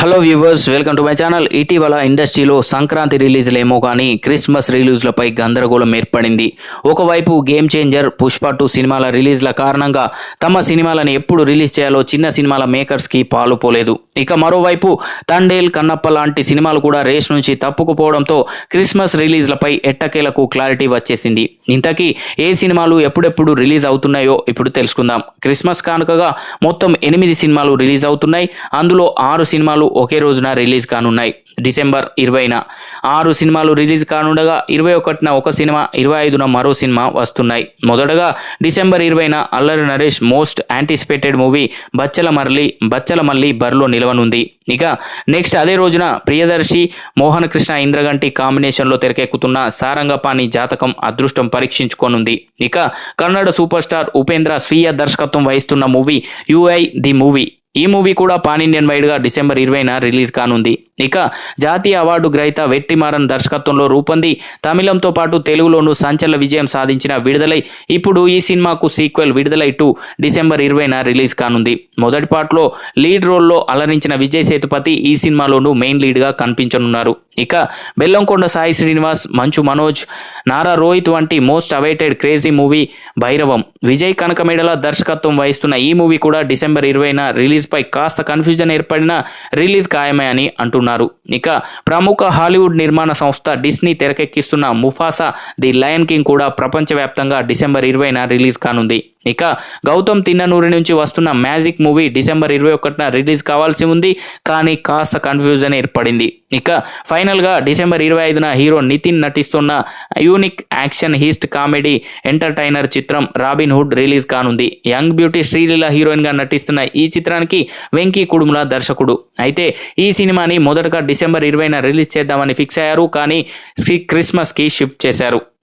Hello viewers welcome to my channel ఇటీవల ఇండస్ట్రీలో సంక్రాంతి రిలీజ్లేమో కానీ క్రిస్మస్ రిలీజ్లపై గందరగోళం ఏర్పడింది. ఒకవైపు గేమ్ చేంజర్ పుష్ప టూ సినిమాల రిలీజ్ల కారణంగా తమ సినిమాలను ఎప్పుడు రిలీజ్ చేయాలో చిన్న సినిమాల మేకర్స్కి పాలు పోలేదు. ఇక మరోవైపు తండేల్ కన్నప్ప లాంటి సినిమాలు కూడా రేస్ నుంచి తప్పుకుపోవడంతో క్రిస్మస్ రిలీజ్లపై ఎట్టకేలకు క్లారిటీ వచ్చేసింది. ఇంతకీ ఏ సినిమాలు ఎప్పుడెప్పుడు రిలీజ్ అవుతున్నాయో ఇప్పుడు తెలుసుకుందాం. క్రిస్మస్ కానుకగా మొత్తం ఎనిమిది సినిమాలు రిలీజ్ అవుతున్నాయి. అందులో ఆరు సినిమాలు ఒకే రోజున రిలీజ్ కానున్నాయి. డిసెంబర్ ఇరవైన ఆరు సినిమాలు రిలీజ్ కానుండగా ఇరవై ఒకటిన ఒక సినిమా ఇరవై ఐదున మరో సినిమా వస్తున్నాయి. మొదటగా డిసెంబర్ ఇరవైన Allari Naresh most anticipated movie బచ్చల మరలి బచ్చల మల్లి బరిలో నిలవనుంది. ఇక నెక్స్ట్ అదే రోజున ప్రియదర్శి మోహన్ కృష్ణ ఇంద్రగంటి కాంబినేషన్లో తెరకెక్కుతున్న సారంగపాణి జాతకం అదృష్టం పరీక్షించుకోనుంది. ఇక కన్నడ సూపర్ స్టార్ ఉపేంద్ర స్వీయ దర్శకత్వం వహిస్తున్న మూవీ యుఐ ది మూవీ. ఈ మూవీ కూడా పాన్ ఇండియన్ వైడ్గా డిసెంబర్ ఇరవైన రిలీజ్ కానుంది. ఇక జాతీయ అవార్డు గ్రహీత వెట్టిమారన్ దర్శకత్వంలో రూపొంది. తమిళంతో పాటు తెలుగులోనూ సంచలన విజయం సాధించిన విడుదలై ఇప్పుడు ఈ సినిమాకు సీక్వెల్ విడుదలై టూ డిసెంబర్ ఇరవైన రిలీజ్ కానుంది. మొదటి పార్ట్లో లీడ్ రోల్లో అలరించిన విజయ్ సేతుపతి ఈ సినిమాలోనూ మెయిన్ లీడ్గా కనిపించనున్నారు. ఇక బెల్లంకొండ సాయి శ్రీనివాస్ మంచు మనోజ్ నారా రోహిత్ వంటి most awaited crazy movie Bhairavam. Vijay Kanakamedala దర్శకత్వం వహిస్తున్న ఈ మూవీ కూడా డిసెంబర్ ఇరవైన రిలీజ్పై కాస్త కన్ఫ్యూజన్ ఏర్పడిన రిలీజ్ ఖాయమే అని అంటున్నారు. అంటున్నారు ఇక ప్రముఖ హాలీవుడ్ నిర్మాణ సంస్థ డిస్నీ తెరకెక్కిస్తున్న ముఫాసా ది లయన్ కింగ్ కూడా ప్రపంచవ్యాప్తంగా డిసెంబర్ ఇరవైన రిలీజ్ కానుంది. ఇక గౌతమ్ తిన్ననూరి నుంచి వస్తున్న మ్యాజిక్ మూవీ డిసెంబర్ ఇరవై ఒకటిన రిలీజ్ కావాల్సి ఉంది కానీ కాస్త కన్ఫ్యూజన్ ఏర్పడింది. ఇక ఫైనల్గా డిసెంబర్ ఇరవై ఐదున హీరో నితిన్ నటిస్తున్న unique action heist comedy entertainer చిత్రం రాబిన్ హుడ్ రిలీజ్ కానుంది. యంగ్ బ్యూటీ శ్రీలీల హీరోయిన్గా నటిస్తున్న ఈ చిత్రానికి వెంకీ కుడుముల దర్శకుడు. అయితే ఈ సినిమాని మొదటగా డిసెంబర్ ఇరవైన రిలీజ్ చేద్దామని ఫిక్స్ అయ్యారు కానీ క్రిస్మస్కి షిఫ్ట్ చేశారు.